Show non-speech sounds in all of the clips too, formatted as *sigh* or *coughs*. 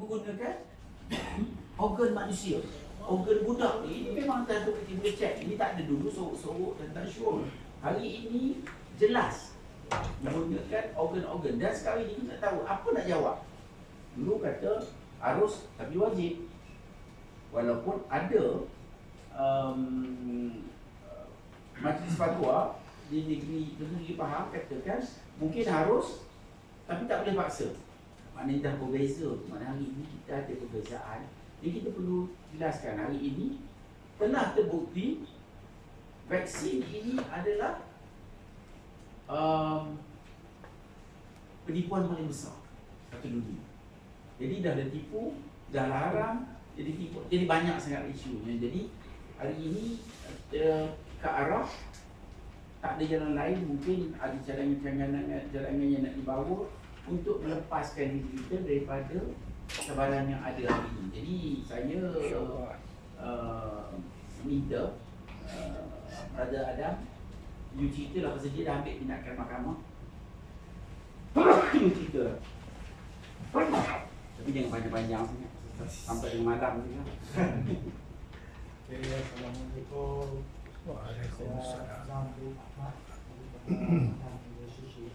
menggunakan *coughs* organ manusia. Organ budak ni memang tak tu kita boleh check ini tak ada dulu sorok-sorok dan tak sure hari ini jelas menggunakan organ-organ. Dan sekarang ini tak tahu apa nak jawab. Dulu kata harus tapi wajib. Walaupun ada um, majlis fatwa di negeri negeri faham katakan mungkin harus tapi tak boleh paksa maknanya dah berbeza. Maknanya hari ini kita ada perbezaan. Jadi kita perlu jelaskan hari ini telah terbukti vaksin ini adalah um, penipuan paling besar satu dunia. Jadi dah ada tipu dah larang jadi tipu jadi banyak sangat isunya. Jadi hari ini uh, ke arah tak ada jalan lain. Mungkin ada cadangan-cadangan jalangan yang nak dibawa untuk melepaskan diri kita daripada cabaran yang ada hari ini. Jadi saya uh, minta uh, Brother Adam you cerita lah pasal dia dah ambil tindakan mahkamah *coughs* you cerita tapi jangan panjang-panjang sangat sampai dengan malam ni lah *laughs* Okay, Assalamualaikum. Waalaikumsalam. Saya Zambu Ahmad daripada Relationship.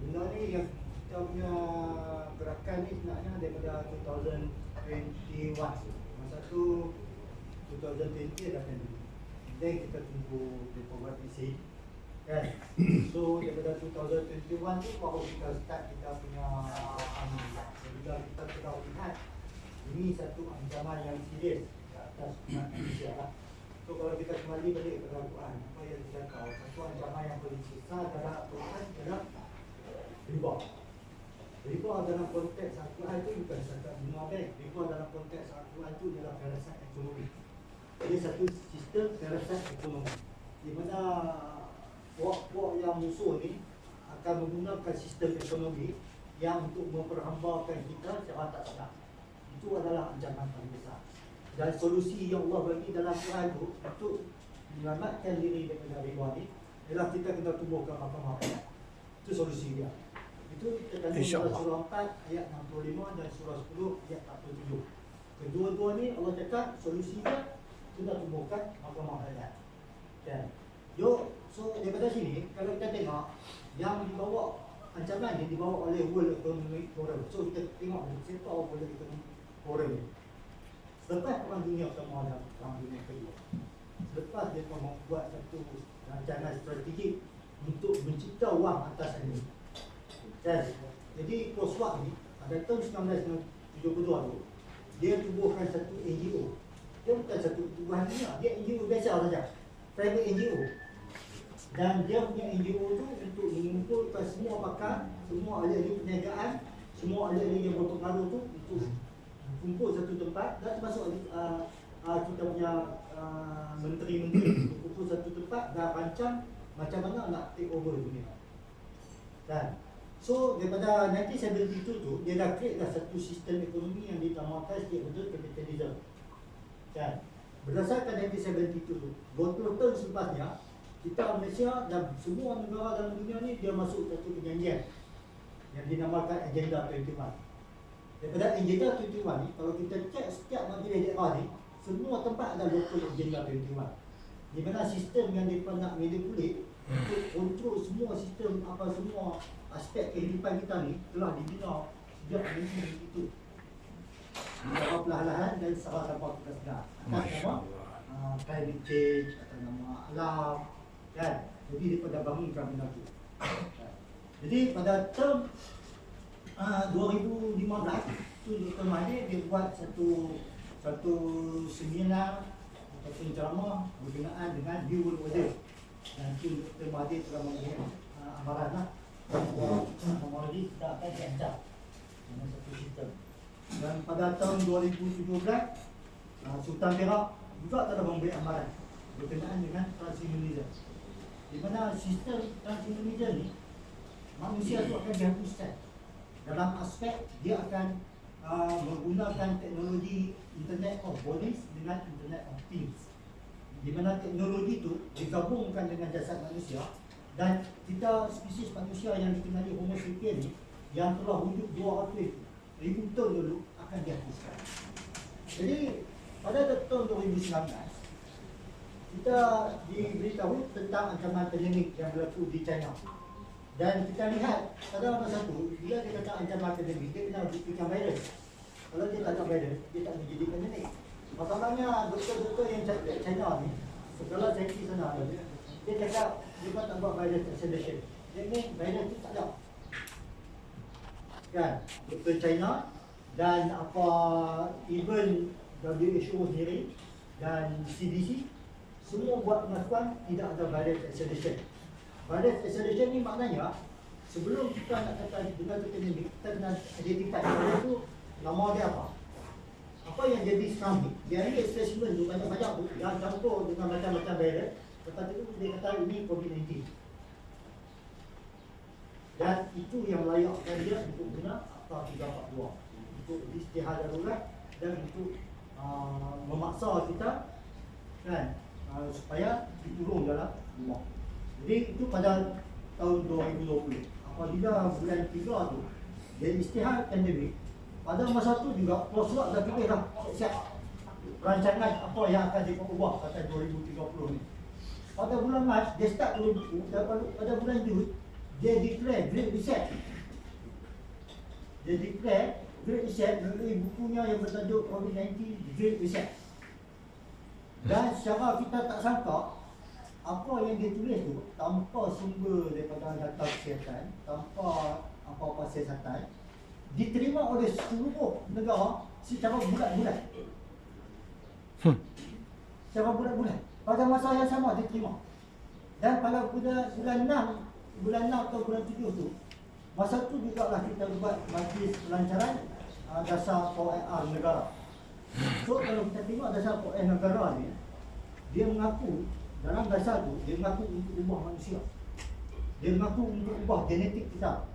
benda ni yang kita punya gerakan ni sebenarnya daripada 2021 masa tu 2020 dah kan. Then kita tunggu mereka buat isi kan. *coughs* So daripada 2021 tu baru kita start kita punya um, bila kita sudah lihat ini satu ancaman yang serius ke atas umat manusia lah. So kalau kita kembali balik kepada Al-Quran, apa yang dicakap, satu ancaman yang paling besar dalam Al-Quran adalah riba. Riba dalam konteks Al-Quran itu bukan satu bunga bank. Riba dalam konteks Al-Quran itu adalah firasat ekonomi. Jadi satu sistem firasat ekonomi. Di mana puak-puak yang musuh ni akan menggunakan sistem ekonomi yang untuk memperhambakan kita secara tak sedar itu adalah ancaman paling besar dan solusi yang Allah bagi dalam Quran itu untuk menyelamatkan diri daripada riba ni ialah kita kena tumbuhkan ayat itu solusi dia itu terkandung dalam surah 4 ayat 65 dan surah 10 ayat 47 kedua-dua ni Allah cakap solusi dia kita tumbuhkan mahkamah ayat kan Yo, so daripada sini kalau kita tengok yang dibawa ancaman ni dibawa oleh World Economic Forum. So kita tengok siapa World Economic Forum ni. Selepas Perang Dunia Pertama dan Perang Dunia Kedua. Selepas dia membuat satu rancangan strategik untuk mencipta wang atas ini. Dan jadi Proswak ni pada tahun 1972 tu dia tubuhkan satu NGO. Dia bukan satu tubuhan dunia, dia NGO biasa saja. Private NGO. Dan dia punya NGO tu untuk mengumpulkan semua pakar, semua ahli-ahli perniagaan, semua ahli-ahli yang berpengaruh tu untuk kumpul satu tempat dan termasuk uh, uh, kita punya uh, menteri-menteri kumpul satu tempat dan rancang macam mana nak take over dunia. Dan so daripada 1972 tu dia dah create dah satu sistem ekonomi yang dinamakan setiap bentuk kapitalism. Dan berdasarkan 1972 tu, 20 tahun selepasnya kita Malaysia dan semua negara dalam dunia ni dia masuk satu perjanjian yang dinamakan Agenda 21. Daripada Agenda 21 ni, kalau kita cek setiap majlis daerah ni, semua tempat ada local Agenda 21. Di mana sistem yang mereka nak manipulate untuk kontrol semua sistem apa semua aspek kehidupan kita ni telah dibina sejak dari itu. Beberapa perlahan-lahan dan secara tanpa kita sedar. Atas nama uh, climate change, atas nama alam, kan jadi dia pada bangunkan benda tu Kan? jadi pada term uh, 2015 tu Dr. Mahathir dia buat satu satu seminar ataupun ceramah berkenaan dengan New World Order dan tu Dr. Mahathir telah memberi uh, amaran lah teknologi tidak akan diancam dengan satu sistem Dan pada tahun 2017, uh, Sultan Perak juga telah memberi amaran berkenaan dengan transhumanism. Di mana sistem transhumanism ni manusia tu akan dihapuskan dalam aspek dia akan uh, menggunakan teknologi Internet of Bodies dengan Internet of Things di mana teknologi itu digabungkan dengan jasad manusia dan kita spesies manusia yang dikenali Homo sapiens ni yang telah wujud 200 ribu tahun dulu akan dihapuskan. Jadi pada tahun 2019 kita diberitahu tentang ancaman pandemik yang berlaku di China. Dan kita lihat pada masa itu bila dia kata ancaman pandemik dia kena buktikan virus. Kalau dia tak ada virus dia tak menjadi pandemik. Masalahnya doktor-doktor yang cakap China ni segala saintis sana dia cakap dia tak buat virus acceleration. Dia ni virus tu tak ada. Kan? Doktor China dan apa even WHO sendiri dan CDC semua buat pengakuan tidak ada virus acceleration. Virus acceleration ni maknanya sebelum kita nak kata dengan kita ni kita kena identify virus tu nama dia apa. Apa yang jadi ni, dia ni spesimen tu banyak-banyak yang campur dengan macam-macam virus. Lepas tu dia kata ini COVID-19. Dan itu yang layakkan dia untuk guna Akta 342 Untuk istihad darurat dan untuk uh, memaksa kita kan uh, supaya dikurung dalam rumah. Jadi itu pada tahun 2020. Apabila bulan 3 tu dia istihad pandemik, pada masa tu juga Proswak dah fikir dah siap rancangan apa yang akan diubah pada 2030 ni. Pada bulan Mac, dia start tulis buku dan pada, pada bulan Jun, dia declare Great Reset. Dia declare Great Reset melalui bukunya yang bertajuk COVID-19 Great Reset. Dan secara kita tak sangka, apa yang dia tulis tu tanpa sumber daripada data kesihatan, tanpa apa-apa siasatan, diterima oleh seluruh negara secara bulat-bulat. Hmm. Secara bulat-bulat. Pada masa yang sama diterima. Dan pada bulan, bulan 6, bulan 6 atau bulan 7 tu, masa tu juga lah kita buat majlis pelancaran uh, dasar OIR negara. So kalau kita tengok dasar OIR negara ni, dia mengaku dalam dasar tu, dia mengaku untuk ubah manusia. Dia mengaku untuk ubah genetik kita.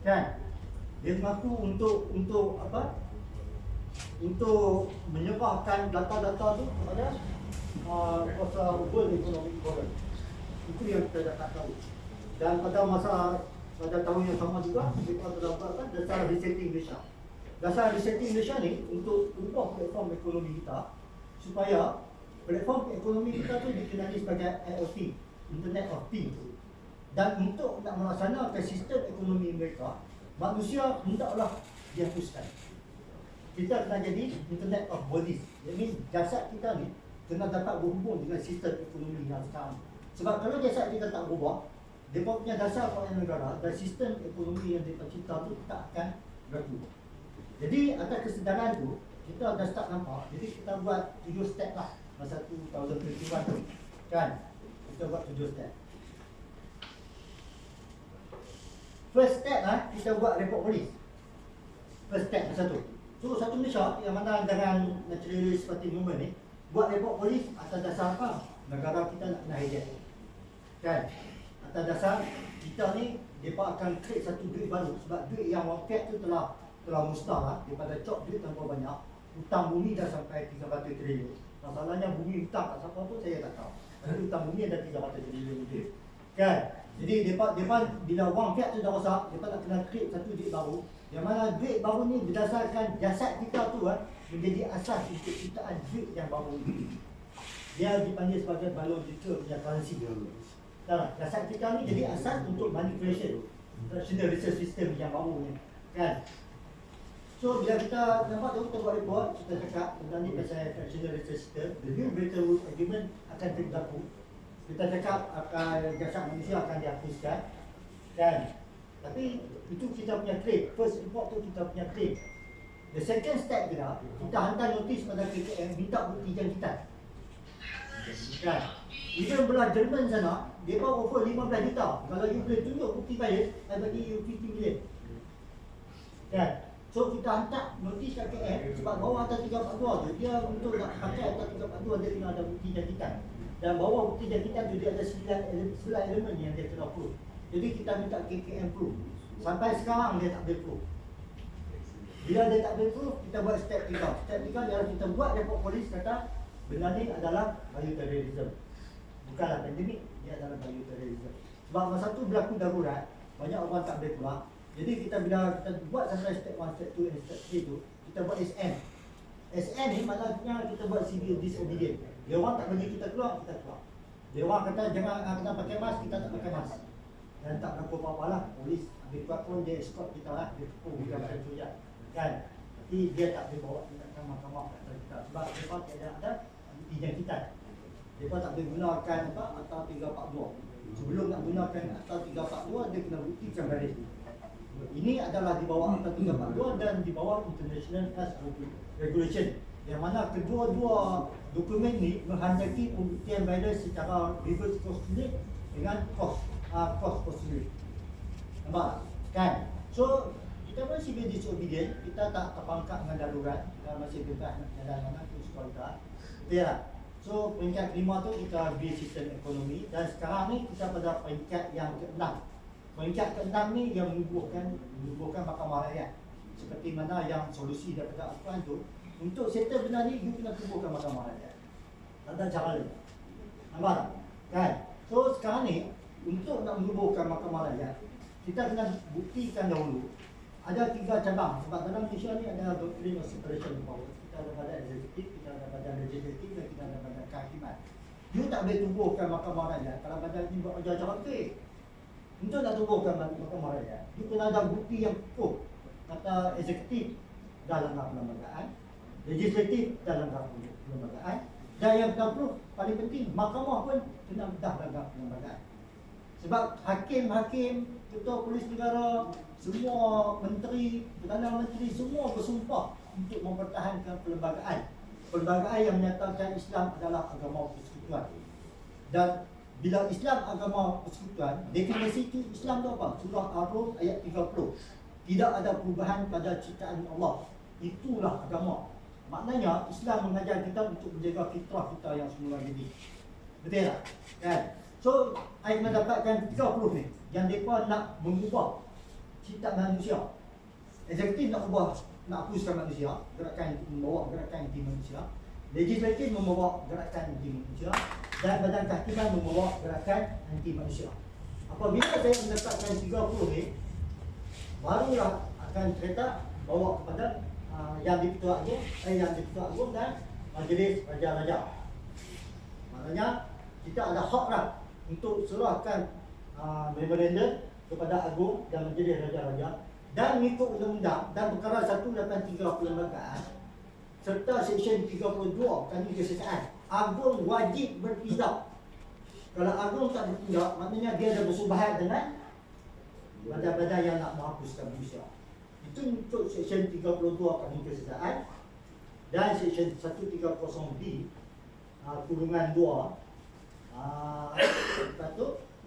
Kan? Dia mengaku untuk untuk apa? Untuk menyerahkan data-data tu kepada uh, kuasa World Economic Forum. Itu yang kita dah tak tahu. Dan pada masa pada tahun yang sama juga kita telah buatkan dasar resetting Malaysia. Dasar resetting Malaysia ni untuk ubah platform ekonomi kita supaya platform ekonomi kita tu dikenali sebagai IoT, Internet of Things. Dan untuk nak melaksanakan sistem ekonomi mereka, manusia hendaklah dihapuskan. Kita kena jadi Internet of Bodies. Jadi jasad kita ni kena dapat berhubung dengan sistem ekonomi yang sekarang. Sebab kalau jasad kita tak berubah, dia punya dasar keuangan negara dan sistem ekonomi yang kita cipta tu tak akan berlaku. Jadi atas kesedaran tu, kita dah start nampak. Jadi kita buat tujuh step lah masa tu tahun 2021 tu. Kan? Kita buat tujuh step. First step lah, kita buat report polis. First step masa tu. So satu Malaysia yang mana dengan naturalist party movement ni buat report polis atas dasar apa? Negara kita nak kena hijack. Kan? Atas dasar kita ni mereka akan create satu duit baru. Sebab duit yang wafat tu telah telah musnah lah. Daripada cop duit tanpa banyak hutang bumi dah sampai 300 triliun. Masalahnya bumi hutang kat siapa pun saya tak tahu. Tapi hutang bumi ada 300 triliun lebih kan? Jadi mereka, mereka bila wang fiat tu dah rosak mereka nak kena create satu duit baru. Yang mana duit baru ni berdasarkan jasad kita tu kan menjadi asas untuk ciptaan duit yang baru ni dia dipanggil sebagai balon digital punya currency tak, dasar kita ni jadi asas untuk money creation National Research System yang baru ni Kan? So bila kita nampak tu, kita buat report Kita cakap tentang ni pasal National Research System The new Bretton Woods Agreement akan berlaku. Kita cakap akan jasad manusia akan dihapuskan Kan? Tapi itu kita punya claim. First report tu kita punya claim The second step kita Kita hantar notis pada KKM Minta bukti jangkitan Kan? Even belah Jerman sana, dia bawa offer 15 juta. Kalau you boleh tunjuk bukti bayar, saya bagi you 50 million. Kan? So kita hantar notis kat KM sebab bawah atas 342 tu dia untuk nak pakai atas 342 dia kena ada bukti jangkitan. Dan bawah bukti jangkitan tu dia ada 9 ele- 9 elemen yang dia kena proof. Jadi kita minta KKM proof. Sampai sekarang dia tak boleh proof. Bila dia tak boleh proof, kita buat step 3. Step 3 ialah kita buat report polis kata benda ni adalah bioterrorism. Bukanlah pandemik, dia adalah bioterrorism. Sebab masa tu berlaku darurat, banyak orang tak boleh keluar. Jadi kita bila kita buat sampai step 1, step 2 dan step 3 tu, kita buat SN. SN ni maknanya kita buat civil disobedient. Dia orang tak bagi kita keluar, kita keluar. Dia orang kata jangan ah, kena pakai mask, kita tak pakai mask. Dan tak berlaku apa-apa lah. Polis ambil kuat pun dia escort kita lah. Dia tepuk kita tu je. Kan? Tapi dia tak boleh bawa ke mahkamah kata kita. Sebab mereka tidak ada jangkitan. Mereka tak boleh gunakan apa Akta 342. Sebelum nak gunakan Akta 342, dia kena buktikan ni. Ini adalah di bawah Akta 342 dan di bawah International Health Regulation. Yang mana kedua-dua dokumen ni menghendaki pembuktian virus secara reverse postulate dengan cost uh, cost postulate. Nampak? Kan? So, kita pun civil disobedient, kita tak terpangkat dengan darurat, kita masih nak jalan mana tu sekolah kita. Tak? So, peringkat kelima tu kita build sistem ekonomi dan sekarang ni kita pada peringkat yang keenam. Peringkat keenam ni yang menubuhkan menubuhkan mahkamah rakyat. Seperti mana yang solusi daripada Al-Quran tu, untuk settle benda ni, you kena tubuhkan mahkamah rakyat. Tak ada cara lain. Nampak tak? Kan? So, sekarang ni, untuk nak menubuhkan mahkamah rakyat, kita kena buktikan dahulu ada tiga cabang. Sebab dalam Malaysia ni ada doctrine of separation of powers. Kita ada badan eksekutif, kita ada badan legislatif dan kita ada badan kehakiman. You tak boleh tubuhkan mahkamah rakyat. Kalau badan ni buat kerja macam tu untuk nak tubuhkan mahkamah rakyat. You kena ada bukti yang kukuh. Kata eksekutif dalam hak perlembagaan legislatif dalam hak perlembagaan dan yang ke-10 paling penting mahkamah pun kena bedah dalam perlembagaan sebab hakim-hakim, ketua polis negara, semua menteri, Perdana Menteri semua bersumpah untuk mempertahankan perlembagaan. Perlembagaan yang menyatakan Islam adalah agama persekutuan. Dan bila Islam agama persekutuan, definisi itu Islam tu apa? Surah Ar-Rum ayat 30. Tidak ada perubahan pada ciptaan Allah. Itulah agama. Maknanya Islam mengajar kita untuk menjaga fitrah kita yang semula jadi. Betul tak? Kan? So, saya mendapatkan 30 ni yang mereka nak mengubah cipta manusia. Eksekutif nak ubah, nak hapuskan manusia, gerakan membawa gerakan inti manusia. Legislatif membawa gerakan anti manusia dan badan kehakiman membawa gerakan anti manusia. Apabila saya mendapatkan 30 ni, barulah akan cerita bawa kepada uh, yang di Ketua Agung, eh, yang di Ketua Agung dan Majlis Raja-Raja. Maknanya kita ada hak untuk serahkan uh, memorandum kepada Agung dan Majlis Raja-Raja. Dan mengikut undang-undang dan perkara 183 perlembagaan serta seksyen 32 kami kesesaat Agung wajib bertindak kalau Agung tak bertindak maknanya dia ada bersubahat dengan badan-badan yang nak menghapuskan manusia. Itu untuk seksyen 32 kami kesesaat dan seksyen 130B uh, kurungan 2 Ah, lepas tu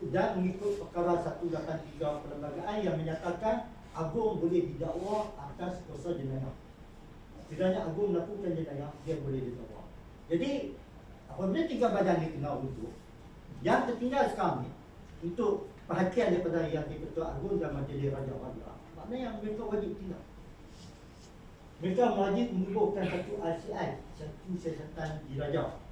dan mengikut perkara 183 perlembagaan yang menyatakan Agung boleh didakwa atas dosa jenayah. Sekiranya Agung melakukan jenayah, dia boleh didakwa. Jadi, apabila tiga badan ni kena untuk yang tertinggal sekarang ni untuk perhatian daripada yang di-Ketua Agung dan Majlis Raja Raja, maknanya yang mereka wajib tindak. Mereka wajib menubuhkan satu RCI, satu siasatan dirajah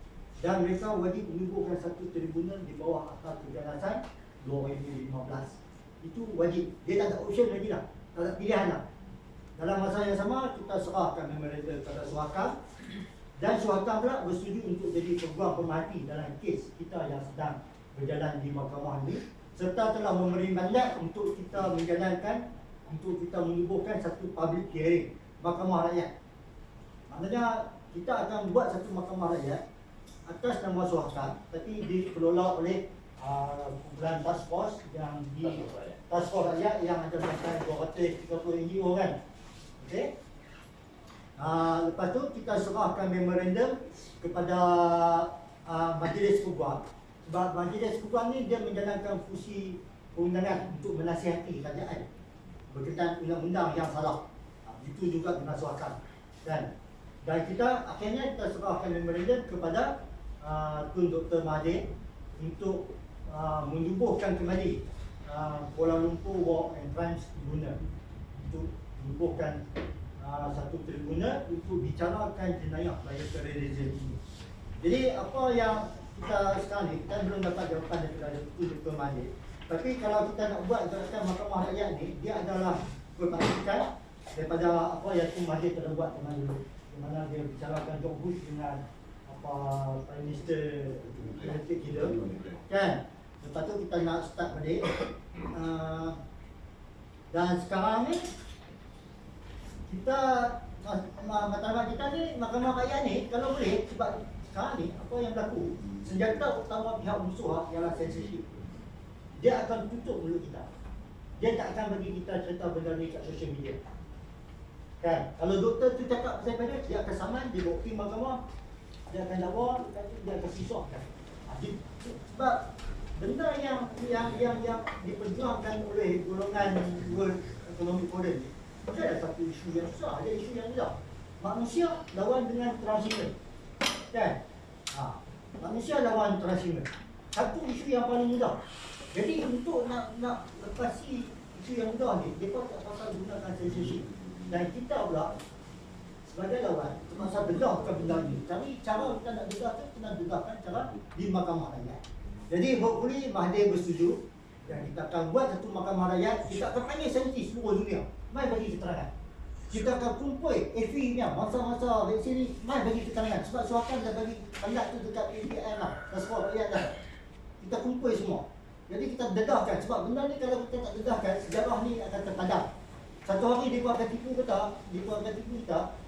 dan mereka wajib menubuhkan satu tribunal di bawah Akta Keganasan 2015. Itu wajib. Dia tak ada option lagi lah. Tak ada pilihan lah. Dalam masa yang sama, kita serahkan memorandum kepada Suhakam dan Suhakam pula bersetuju untuk jadi peguam pemerhati dalam kes kita yang sedang berjalan di mahkamah ini serta telah memberi mandat untuk kita menjalankan untuk kita menubuhkan satu public hearing mahkamah rakyat. Maknanya kita akan buat satu mahkamah rakyat atas nama Suhakam tapi dikelola oleh uh, kumpulan task force yang di task force rakyat yang ada sampai 230 NGO kan okey? Uh, lepas tu kita serahkan memorandum kepada uh, majlis kubuan sebab majlis kubuan ni dia menjalankan fungsi perundangan untuk menasihati kerajaan. Berkaitan undang-undang yang salah. Uh, itu juga dengan suakan kan dan kita akhirnya kita serahkan memorandum kepada uh, Tun Dr. Mahathir untuk uh, menubuhkan kembali uh, Kuala Lumpur Walk and Trans Tribunal untuk menubuhkan uh, satu tribunal untuk bicarakan jenayah bioterrorism ini. Jadi apa yang kita sekarang ni, kita belum dapat jawapan daripada Tun Dr. Mahathir. Tapi kalau kita nak buat gerakan Mahkamah Rakyat ni, dia adalah berbandingkan daripada apa yang Tun Mahathir telah buat dulu. Di mana dia bicarakan George Bush dengan Prime Minister United Kingdom kan? Lepas tu kita nak start balik. Uh, dan sekarang ni kita ma- ma- matlamat kita ni mahkamah rakyat ni kalau boleh sebab sekarang ni apa yang berlaku? Senjata utama pihak musuh ialah censorship dia akan tutup mulut kita. Dia tak akan bagi kita cerita benda ni kat social media. Kan? Kalau doktor tu cakap pasal pada dia akan saman dia bawa pergi mahkamah dia akan dakwa tu dia akan sisahkan Ha, di- sebab benda yang yang yang yang diperjuangkan oleh golongan World Economic Forum ni dia ada satu isu yang besar, ada isu yang besar. Manusia lawan dengan transhuman. Kan? Ha. Manusia lawan transhuman. Satu isu yang paling mudah. Jadi untuk nak nak lepasi isu yang mudah ni, mereka tak pasal gunakan censorship. Dan kita pula sebagai lawan, terpaksa dedahkan benda ni. Tapi cara kita nak dedah tu, nak dedahkan cara di mahkamah rakyat. Jadi hopefully Mahathir bersetuju dan kita akan buat satu mahkamah rakyat, kita akan panggil saintis seluruh dunia. Mai bagi keterangan. Kita akan kumpul AFI ni masa-masa vaksin ni, mai bagi keterangan. Sebab suakan dah bagi pendat tu dekat APR lah, transport rakyat dah. Kita kumpul semua. Jadi kita dedahkan sebab benda ni kalau kita tak dedahkan, sejarah ni akan terpadam. Satu hari dia akan tipu kita, dia akan tipu kita,